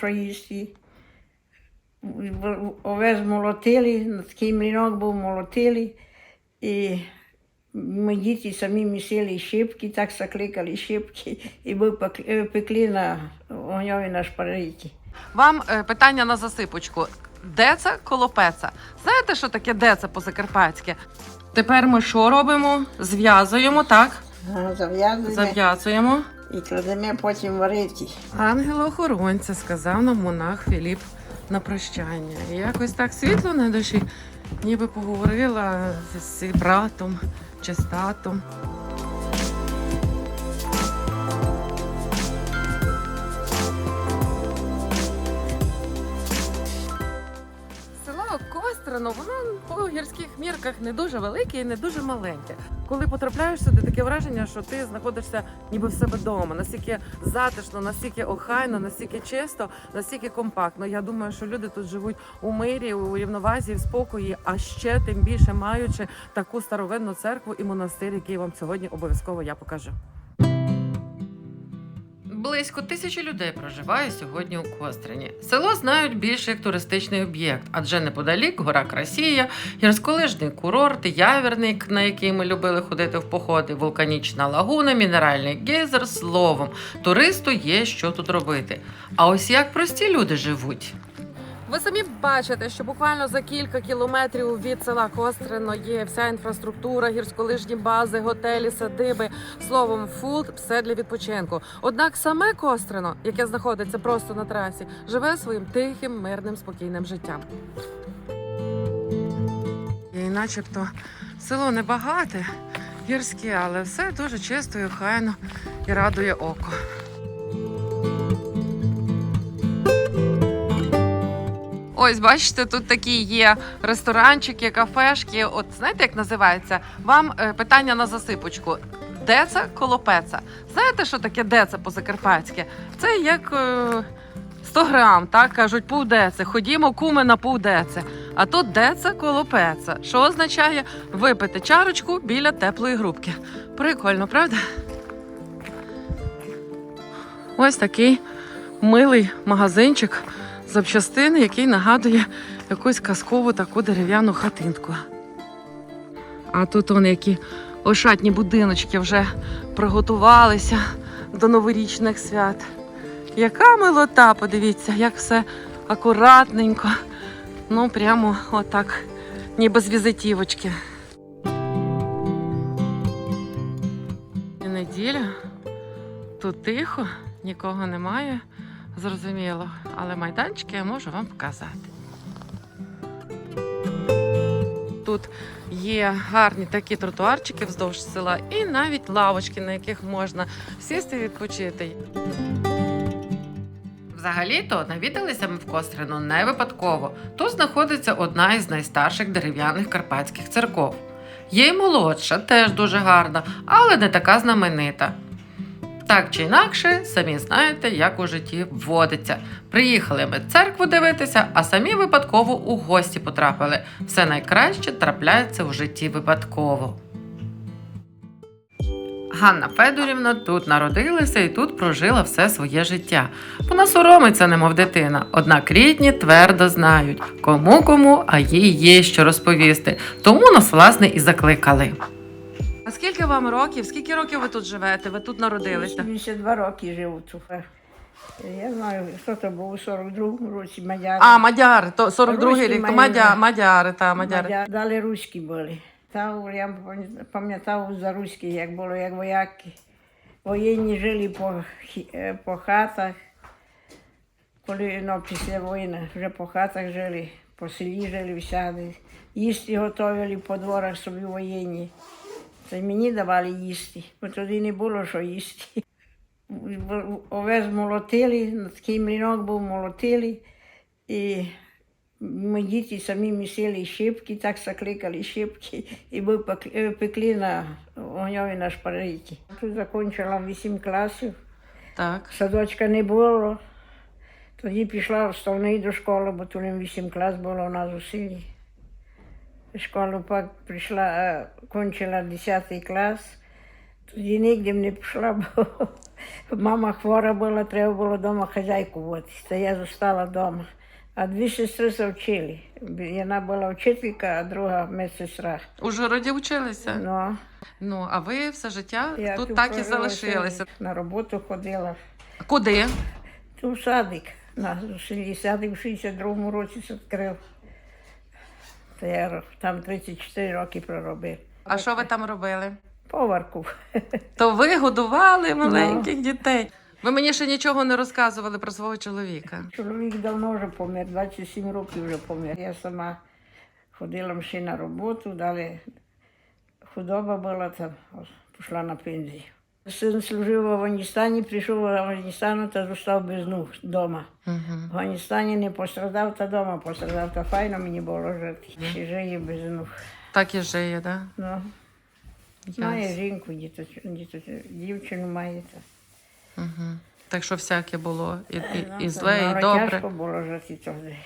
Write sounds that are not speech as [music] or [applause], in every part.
що їсти. Молотили, такий млінок був молотили. І ми діти самі місили щепки, так закликали щепки, і ми пекли на огньові на шпариті. Вам е, питання на засипочку. Де це колопеца? Знаєте, що таке де це по-закарпатськи? Тепер ми що робимо? Зв'язуємо, так? Зав'язуємо Зав'язуємо. І кладемо потім варити. Ангела-охоронця сказав нам монах Філіп на прощання. І якось так світло на душі, ніби поговорила з братом чи з татом. Воно по гірських мірках не дуже велике і не дуже маленьке. Коли потрапляєш сюди, таке враження, що ти знаходишся ніби в себе вдома. Настільки затишно, настільки охайно, настільки чисто, настільки компактно. Я думаю, що люди тут живуть у мирі, у рівновазі, в спокої, а ще тим більше маючи таку старовинну церкву і монастир, який вам сьогодні обов'язково я покажу. Близько тисячі людей проживає сьогодні у Кострині. Село знають більше як туристичний об'єкт, адже неподалік гора Красія, гірськолижний курорт, явірник, на який ми любили ходити в походи, вулканічна лагуна, мінеральний гейзер. Словом, туристу є що тут робити. А ось як прості люди живуть. Ви самі бачите, що буквально за кілька кілометрів від села Кострино є вся інфраструктура, гірськолижні бази, готелі, садиби. Словом, фулт все для відпочинку. Однак саме Кострино, яке знаходиться просто на трасі, живе своїм тихим, мирним, спокійним життям. І начебто село небагате, гірське, але все дуже чисто і охайно і радує око. Ось, бачите, тут такі є ресторанчики, кафешки. От знаєте, як називається? Вам е, питання на засипочку. Де це колопеца? Знаєте, що таке де це по-закарпатськи? Це як е, 100 грам, так кажуть, півдеце. Ходімо, куми на півдеце. А тут де це колопеца, що означає випити чарочку біля теплої грубки. Прикольно, правда? Ось такий милий магазинчик запчастини, який нагадує якусь казкову таку дерев'яну хатинку. А тут вони які ошатні будиночки вже приготувалися до новорічних свят. Яка милота, подивіться, як все акуратненько. Ну, прямо отак, ніби з візитівочки. Неділя, тут тихо, нікого немає. Зрозуміло, але майданчики я можу вам показати. Тут є гарні такі тротуарчики вздовж села і навіть лавочки, на яких можна сісти і відпочити. Взагалі-то навідалися ми в Кострину не випадково. Тут знаходиться одна із найстарших дерев'яних карпатських церков. Є й молодша, теж дуже гарна, але не така знаменита. Так чи інакше, самі знаєте, як у житті вводиться. Приїхали ми церкву дивитися, а самі випадково у гості потрапили. Все найкраще трапляється в житті випадково. Ганна Федорівна тут народилася і тут прожила все своє життя. Вона соромиться, немов дитина. Однак рідні твердо знають, кому кому, а їй є що розповісти. Тому нас, власне, і закликали. А скільки вам років? Скільки років ви тут живете? Ви тут народилися? 82 роки живу тут. Я знаю, що це був у 42-му році мадяри. А, мадяри, то 42-й рік. То мадяри. мадя, мадяри, та мадяри. Мадя- Далі руські були. Та я пам'ятав за руські, як було, як вояки. Воєнні жили по, е, по хатах. Коли ну, після війни вже по хатах жили, по селі жили всяди. Їсти готували по дворах собі воєнні. Це мені давали їсти, бо тоді не було що їсти. [laughs] Овес молотили, такий млінок був молотили. І ми діти самі місили щепки, так закликали щепки, і ми пекли на огньові на шпариті. Тут закінчила 8 класів, Так. садочка не було. Тоді пішла вставний до школи, бо тут 8 клас було у нас у селі. Школу пак прийшла, кончила 10 клас, Тоді нігде не пішла, бо мама хвора була, треба було вдома хазяйку бути. Та я зостала вдома. А дві сестри се вчили. Одна була вчителька, а друга медсестра. У Жороді вчилися? Ну, Ну, а ви все життя я тут так і залишилися. На роботу ходила. Куди? Тут садик. На селі садик в 62-му році відкрив. Я там 34 роки проробив. А що ви там робили? Поварку. То ви годували маленьких дітей. Ви мені ще нічого не розказували про свого чоловіка. Чоловік давно вже помер, 27 років вже помер. Я сама ходила ще на роботу, далі худоба була, там пішла на пенсію. Син служив в Афганістані, прийшов в Афганістану та зостав без ног вдома. Угу. В Афганістані не пострадав, та вдома пострадав, та файно мені було жити. Ще жиє без ног. Так і жиє, так? Ну, має жінку, діточ- діточ- дівчину має. Та. Угу. Так що всяке було і, і, Ну, і зле, і добре. Тяжко було жити тоді.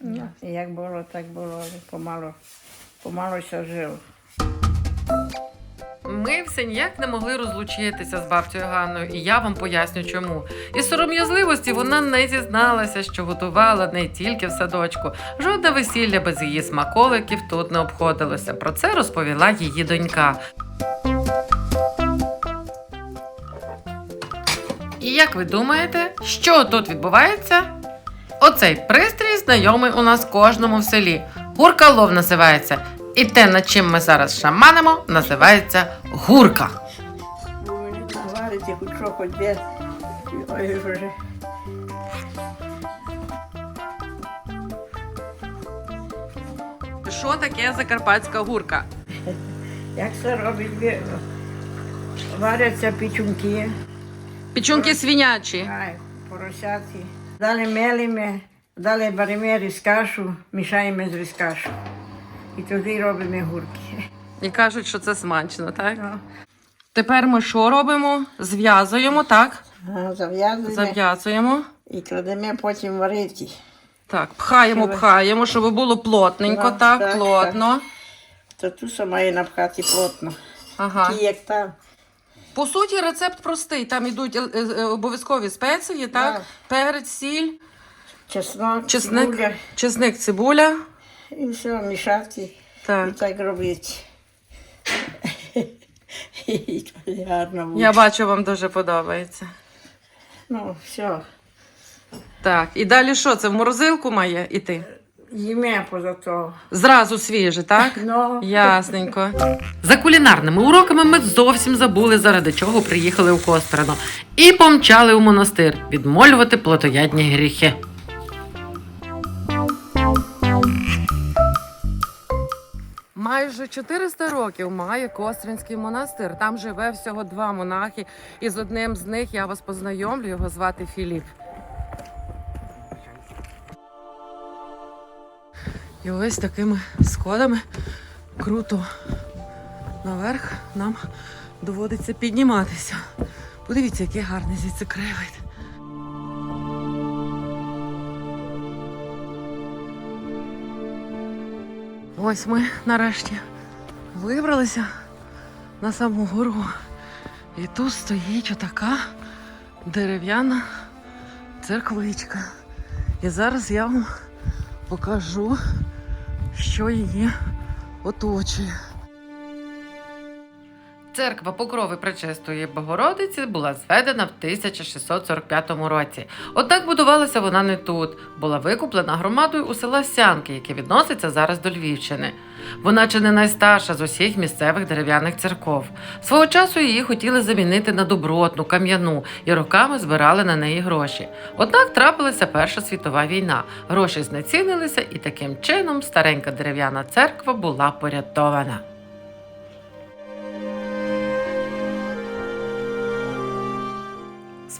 Ну, як було, так було, помало, помало ся жило. Ми все ніяк не могли розлучитися з бабцею Ганною, і я вам поясню чому. Із сором'язливості вона не зізналася, що готувала не тільки в садочку. Жодне весілля без її смаколиків тут не обходилося. Про це розповіла її донька. І як ви думаєте, що тут відбувається? Оцей пристрій знайомий у нас кожному в селі. Гуркалов називається. І те, над чим ми зараз шаманимо, називається гурка. Що. Ой. Що таке закарпатська гурка? Як це робить? Варяться печунки, Печунки свинячі. поросяці. Далі мелимо, далі беремо різкашу, мішаємо з різкашу. І тоді робимо гурки. І кажуть, що це смачно, так? Ну, Тепер ми що робимо? Зв'язуємо, так? Зав'язуємо Зав'язуємо. і кладемо потім варити. Так, пхаємо, Щоб- пхаємо, щоб було плотненько, Да, так, так, плотно. То тут все має напхати плотно. Ага. Ті, як там. По суті, рецепт простий. Там йдуть е, е, обов'язкові спеції, так? Да. Перець, сіль, Чеснок, чесник, цибуля, чесник, цибуля. І все мішати. І Так. [laughs] так робити. І тоді гарно буде. Я бачу, вам дуже подобається. Ну, все. Так, і далі що? Це в морозилку має іти? Їме поза того. Зразу свіже, так? Ну, Ясненько. За кулінарними уроками ми зовсім забули, заради чого приїхали у Кострано. І помчали у монастир відмолювати плотоядні гріхи. Майже 400 років має Костринський монастир. Там живе всього два монахи, і з одним з них я вас познайомлю. Його звати Філіп. І ось такими сходами круто наверх нам доводиться підніматися. Подивіться, який гарний звідси краєвид. Ось ми нарешті вибралися на саму гору. І тут стоїть отака дерев'яна церквичка. І зараз я вам покажу, що її оточує. Церква Покрови Пречистої Богородиці була зведена в 1645 році. Однак будувалася вона не тут, була викуплена громадою у села Сянки, яке відноситься зараз до Львівщини. Вона чи не найстарша з усіх місцевих дерев'яних церков. Свого часу її хотіли замінити на добротну, кам'яну і роками збирали на неї гроші. Однак трапилася Перша світова війна. Гроші знецінилися, і таким чином старенька дерев'яна церква була порятована.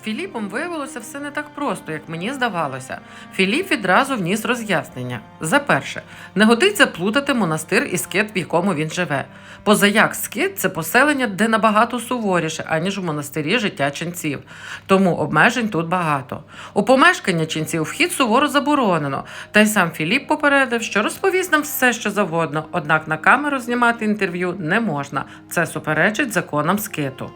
Філіпом виявилося все не так просто, як мені здавалося. Філіп відразу вніс роз'яснення. За перше, не годиться плутати монастир і скит, в якому він живе. Позаяк скит це поселення, де набагато суворіше, аніж у монастирі життя ченців. Тому обмежень тут багато. У помешкання ченців вхід суворо заборонено. Та й сам Філіп попередив, що розповість нам все, що завгодно, однак на камеру знімати інтерв'ю не можна. Це суперечить законам скиту.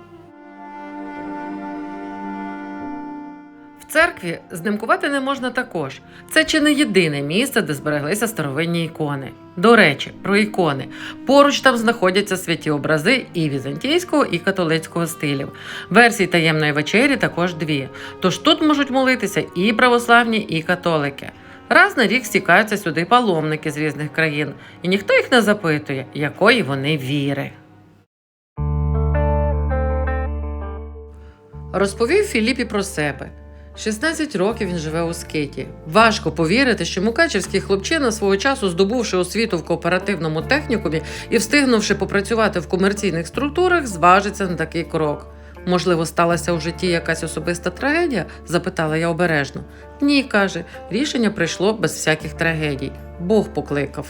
Церкві знимкувати не можна також. Це чи не єдине місце, де збереглися старовинні ікони. До речі, про ікони. Поруч там знаходяться святі образи і візантійського, і католицького стилів. Версій таємної вечері також дві. Тож тут можуть молитися і православні, і католики. Раз на рік стікаються сюди паломники з різних країн, і ніхто їх не запитує, якої вони віри. Розповів Філіпі про себе. 16 років він живе у скиті. Важко повірити, що мукачевський хлопчина свого часу, здобувши освіту в кооперативному технікумі і встигнувши попрацювати в комерційних структурах, зважиться на такий крок. Можливо, сталася у житті якась особиста трагедія? запитала я обережно. Ні, каже, рішення прийшло без всяких трагедій. Бог покликав.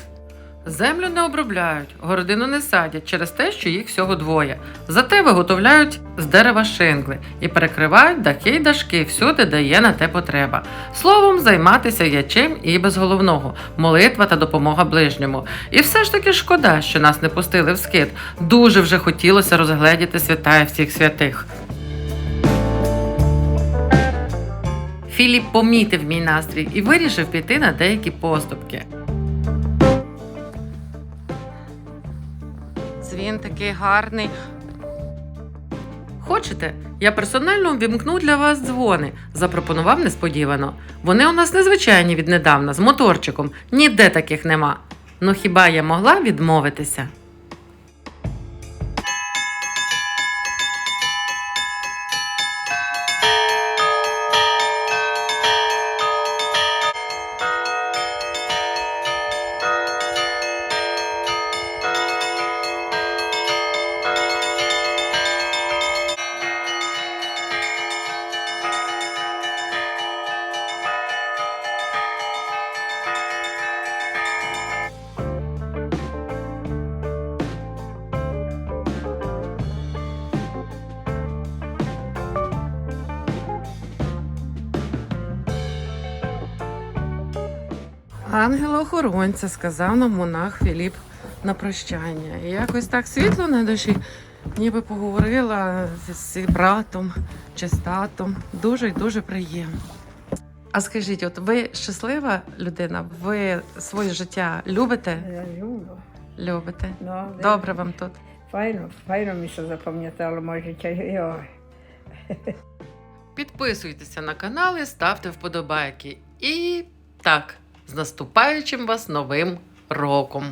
Землю не обробляють, городину не садять через те, що їх всього двоє. Зате виготовляють з дерева шингли і перекривають дахи й дашки всюди, де є на те потреба. Словом, займатися є чим і без головного молитва та допомога ближньому. І все ж таки шкода, що нас не пустили в скит. Дуже вже хотілося розгледіти святая всіх святих. Філіп помітив мій настрій і вирішив піти на деякі поступки. Дзвін такий гарний. Хочете? Я персонально увімкну для вас дзвони, запропонував несподівано. Вони у нас незвичайні віднедавна, з моторчиком. Ніде таких нема. Ну хіба я могла відмовитися? Ангела-охоронця, сказав нам монах Філіп на прощання. І якось так світло на душі, ніби поговорила з братом чи з татом. Дуже і дуже приємно. А скажіть, от ви щаслива людина? Ви своє життя любите? Я люблю. Любите? Ну, де- Добре вам тут. Файно, файно се запам'ятало моє життя. Йой. Підписуйтеся на канал і ставте вподобайки. І так, з наступаючим вас новим роком!